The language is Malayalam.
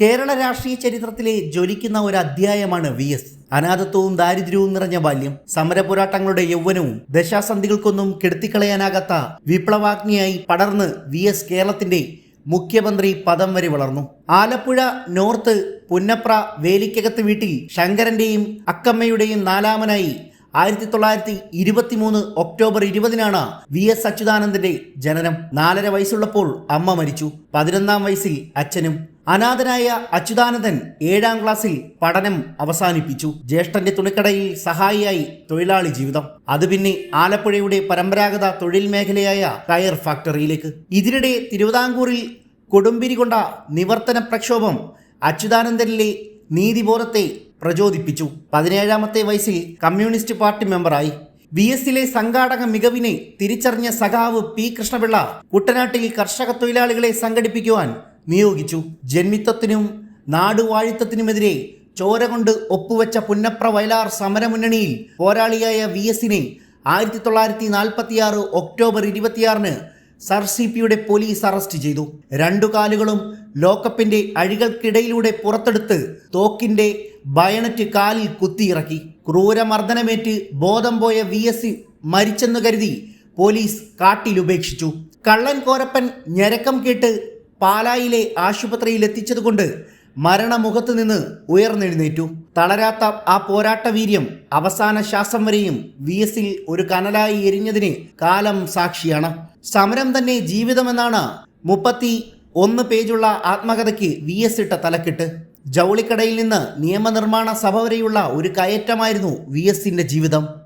കേരള രാഷ്ട്രീയ ചരിത്രത്തിലെ ജ്വലിക്കുന്ന ഒരു അധ്യായമാണ് വി എസ്. അനാഥത്വവും ദാരിദ്ര്യവും നിറഞ്ഞ ബാല്യം സമരപോരാട്ടങ്ങളുടെ യൗവനവും ദശാസന്ധികൾക്കൊന്നും കെടുത്തിക്കളയാനാകാത്ത വിപ്ലവാഗ്നിയായി പടർന്ന് വി എസ് കേരളത്തിന്റെ മുഖ്യമന്ത്രി പദം വരെ വളർന്നു. ആലപ്പുഴ നോർത്ത് പുന്നപ്ര വേലിക്കകത്ത് വീട്ടിൽ ശങ്കരന്റെയും അക്കമ്മയുടെയും നാലാമനായി ആയിരത്തി തൊള്ളായിരത്തി ഇരുപത്തി മൂന്ന് ഒക്ടോബർ ഇരുപതിനാണ് വി എസ് അച്യുതാനന്ദന്റെ ജനനം. നാലര വയസ്സുള്ളപ്പോൾ അമ്മ മരിച്ചു. പതിനൊന്നാം വയസ്സിൽ അച്ഛനും അനാഥനായ അച്യുതാനന്ദൻ ഏഴാം ക്ലാസ്സിൽ പഠനം അവസാനിപ്പിച്ചു. ജ്യേഷ്ഠന്റെ തുണിക്കടയിൽ സഹായിയായി തൊഴിലാളി ജീവിതം. അത് പിന്നെ ആലപ്പുഴയുടെ പരമ്പരാഗത തൊഴിൽ മേഖലയായ ടയർ ഫാക്ടറിയിലേക്ക്. ഇതിനിടെ തിരുവിതാംകൂറിൽ കൊടുമ്പിരി കൊണ്ട നിവർത്തന പ്രക്ഷോഭം അച്യുതാനന്ദനിലെ നീതിബോധത്തെ പ്രചോദിപ്പിച്ചു. പതിനേഴാമത്തെ വയസ്സിൽ കമ്മ്യൂണിസ്റ്റ് പാർട്ടി മെമ്പറായി. വി എസിലെ സംഘാടക മികവിനെ തിരിച്ചറിഞ്ഞ സഖാവ് പി. കൃഷ്ണപിള്ള കുട്ടനാട്ടിൽ കർഷക തൊഴിലാളികളെ സംഘടിപ്പിക്കുവാൻ നിയോഗിച്ചു. ജന്മിത്വത്തിനും നാടുവാഴിത്തത്തിനുമെതിരെ ചോര കൊണ്ട് ഒപ്പുവെച്ച പുന്നപ്ര വയലാർ സമരമുന്നണിയിൽ പോരാളിയായ വി എസിനെ ആയിരത്തി തൊള്ളായിരത്തി നാൽപ്പത്തിയാറ് ഒക്ടോബർ ഇരുപത്തിയാറിന് സർ സി പിയുടെ പോലീസ് അറസ്റ്റ് ചെയ്തു. രണ്ടു കാലുകളും ലോക്കപ്പിന്റെ അഴികൾക്കിടയിലൂടെ പുറത്തെടുത്ത് തോക്കിന്റെ ബയണറ്റ് കാലിൽ കുത്തിയിറക്കി. ക്രൂരമർദ്ദനമേറ്റ് ബോധം പോയ വി എസ് മരിച്ചെന്ന് കരുതി പോലീസ് കാട്ടിലുപേക്ഷിച്ചു കള്ളൻ കോരപ്പൻ ഞരക്കം കേട്ട് പാലായിലെ ആശുപത്രിയിൽ എത്തിച്ചതുകൊണ്ട് മരണമുഖത്ത് നിന്ന് ഉയർന്നെഴുന്നേറ്റു. തളരാത്ത ആ പോരാട്ട വീര്യം അവസാന ശ്വാസം വരെയും വി എസിൽ ഒരു കനലായി എരിഞ്ഞതിന് കാലം സാക്ഷിയാണ്. സമരം തന്നെ ജീവിതമെന്നാണ് മുപ്പത്തി ഒന്ന് പേജുള്ള ആത്മകഥയ്ക്ക് വി എസ് ഇട്ട തലക്കെട്ട്. ജൗളിക്കടയിൽ നിന്ന് നിയമനിർമ്മാണ സഭ വരെയുള്ള ഒരു കയറ്റമായിരുന്നു വി എസിന്റെ ജീവിതം.